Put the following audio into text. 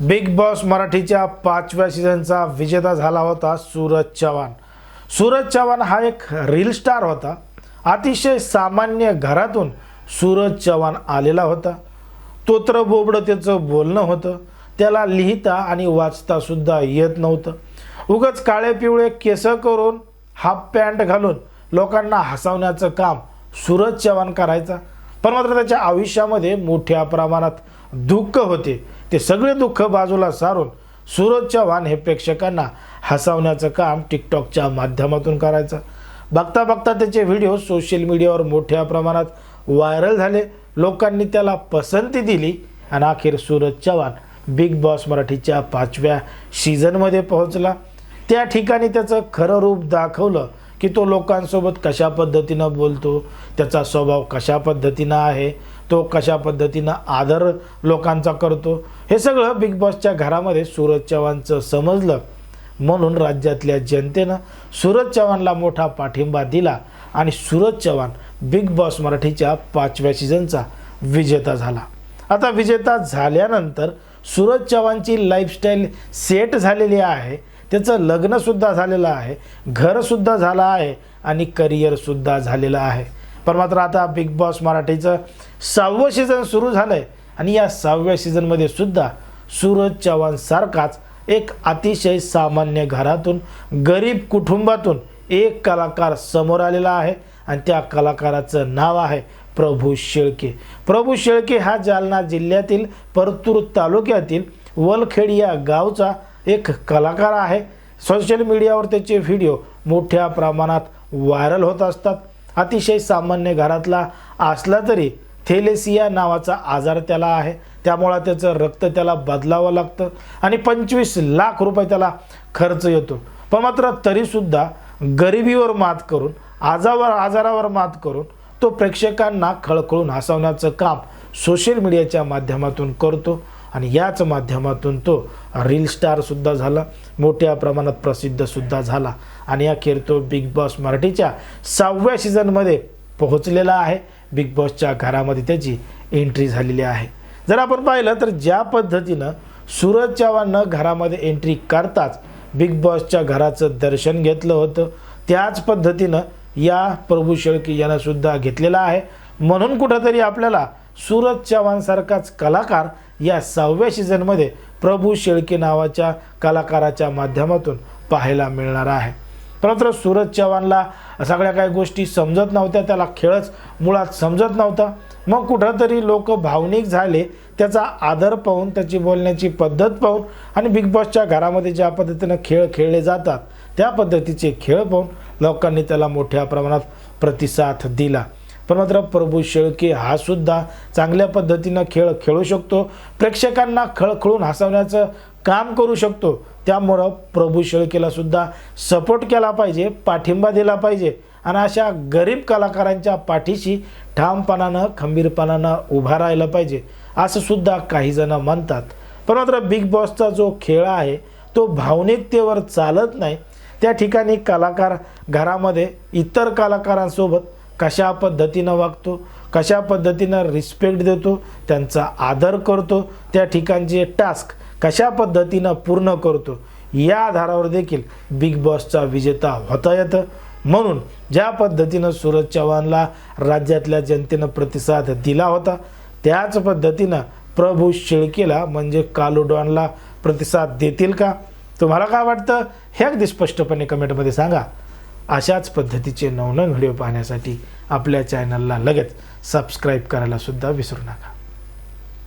Big boss मराठीच्या पाचव्या सीझनचा विजेता झाला होता सूरज चव्हाण. सूरज चव्हाण हा एक रील स्टार होता. अतिशय सामान्य घरातून सूरज चव्हाण आलेला होता. तोत्र बोबडं त्याचं बोलणं होतं. त्याला लिहिता आणि वाचतासुद्धा येत नव्हतं. उगच काळे पिवळे केस करून हाफ पॅन्ट घालून लोकांना हसवण्याचं काम सूरज चव्हाण करायचा. पण मात्र त्याच्या आयुष्यामध्ये मोठ्या प्रमाणात दुःख होते. ते सगळे दुःख बाजूला सारून सूरज चव्हाण हे प्रेक्षकांना हसवण्याचं काम टिकटॉकच्या माध्यमातून करायचं. बघता बघता त्याचे व्हिडिओ सोशल मीडियावर मोठ्या प्रमाणात व्हायरल झाले. लोकांनी त्याला पसंती दिली आणि अखेर सूरज चव्हाण बिग बॉस मराठीच्या पाचव्या सीझनमध्ये पोहोचला. त्या ठिकाणी त्याचं खरं रूप दाखवलं की तो लोकांसोबत कशा पद्धतीनं बोलतो त्याचा स्वभाव कशा पद्धतीनं आहे तो कशा पद्धतीनं आदर लोकांचा करतो? हे सगळं बिग बॉसच्या घरामध्ये सूरज चव्हाणचं समजलं. म्हणून राज्यातल्या जनतेनं सूरज चव्हाणला मोठा पाठिंबा दिला आणि सूरज चव्हाण बिग बॉस मराठीच्या पाचव्या सीझनचा विजेता झाला. आता विजेता झाल्यानंतर सूरज चव्हाणची लाईफस्टाईल सेट झालेली आहे. त्याचं लग्नसुद्धा झालेलं आहे. घरसुद्धा झालं आहे आणि करिअरसुद्धा झालेलं आहे. पण मात्र आता बिग बॉस मराठीचं सहावं सीझन सुरू झालं आहे आणि या सहाव्या सीझनमध्ये सुद्धा सूरज चव्हाणसारखाच एक अतिशय सामान्य घरातून गरीब कुटुंबातून एक कलाकार समोर आलेला आहे. आणि त्या कलाकाराचं नाव आहे प्रभू शेळके. प्रभू शेळके हा जालना जिल्ह्यातील परतूर तालुक्यातील वलखेड या गावचा एक कलाकार आहे. सोशल मीडियावर त्याचे व्हिडिओ मोठ्या प्रमाणात व्हायरल होत असतात. अतिशय सामान्य घरातला असला तरी थेलेसिया नावाचा आजार त्याला आहे. त्यामुळं त्याचं रक्त त्याला बदलावं लागतं आणि पंचवीस लाख रुपये त्याला खर्च येतो. पण मात्र तरीसुद्धा गरिबीवर मात करून आजावर आजारावर मात करून तो प्रेक्षकांना खळखळून हसवण्याचं काम सोशल मीडियाच्या माध्यमातून करतो. आणि याच माध्यमातून तो रील स्टारसुद्धा झाला. मोठ्या प्रमाणात प्रसिद्धसुद्धा झाला. आणि अखेर तो बिग बॉस मराठीच्या सहाव्या सीझनमध्ये पोहोचलेला आहे. बिग बॉसच्या घरामध्ये त्याची एंट्री झालेली आहे. जर आपण पाहिलं तर ज्या पद्धतीनं सूरज चव्हाणनं घरामध्ये एंट्री करताच बिग बॉसच्या घराचं दर्शन घेतलं होतं त्याच पद्धतीनं या प्रभू शेळके यानं घेतलेला आहे. म्हणून कुठंतरी आपल्याला सूरज चव्हाणसारखाच कलाकार या सहाव्या सीझनमध्ये प्रभू शेळके नावाच्या कलाकाराच्या माध्यमातून पाहायला मिळणार आहे. परंतु सूरज चव्हाणला सगळ्या काही गोष्टी समजत नव्हत्या त्याला खेळच मुळात समजत नव्हता. मग कुठंतरी लोक भावनिक झाले त्याचा आदर पाहून त्याची बोलण्याची पद्धत पाहून आणि बिग बॉसच्या घरामध्ये ज्या पद्धतीनं खेळ खेळले जातात त्या पद्धतीचे खेळ पाहून लोकांनी त्याला मोठ्या प्रमाणात प्रतिसाद दिला. पण मात्र प्रभू शेळके हा सुद्धा चांगल्या पद्धतीनं खेळ खेळू शकतो. प्रेक्षकांना खळखळून हसवण्याचं काम करू शकतो. त्यामुळं प्रभू शेळकेला सुद्धा सपोर्ट केला पाहिजे पाठिंबा दिला पाहिजे आणि अशा गरीब कलाकारांच्या पाठीशी ठामपणानं खंबीरपणानं उभा राहिलं पाहिजे असं सुद्धा काही जण म्हणतात. पण मात्र बिग बॉसचा जो खेळ आहे तो भावनिकतेवर चालत नाही. त्या ठिकाणी कलाकार घरामध्ये इतर कलाकारांसोबत कशा पद्धतीनं वागतो कशा पद्धतीनं रिस्पेक्ट देतो त्यांचा आदर करतो त्या ठिकाणचे टास्क कशा पद्धतीनं पूर्ण करतो या आधारावर देखील बिग बॉसचा विजेता होता येतं. म्हणून ज्या पद्धतीनं सूरज चव्हाणला राज्यातल्या जनतेनं प्रतिसाद दिला होता त्याच पद्धतीनं प्रभू शेळकेला म्हणजे कालुडॉनला प्रतिसाद देतील का? तुम्हाला काय वाटतं? हे अगदी स्पष्टपणे कमेंटमध्ये सांगा. अशाच पद्धतीचे नवनवीन व्हिडिओ पाहण्यासाठी आपल्या चॅनलला लगेच सबस्क्राईब करायला सुद्धा विसरू नका.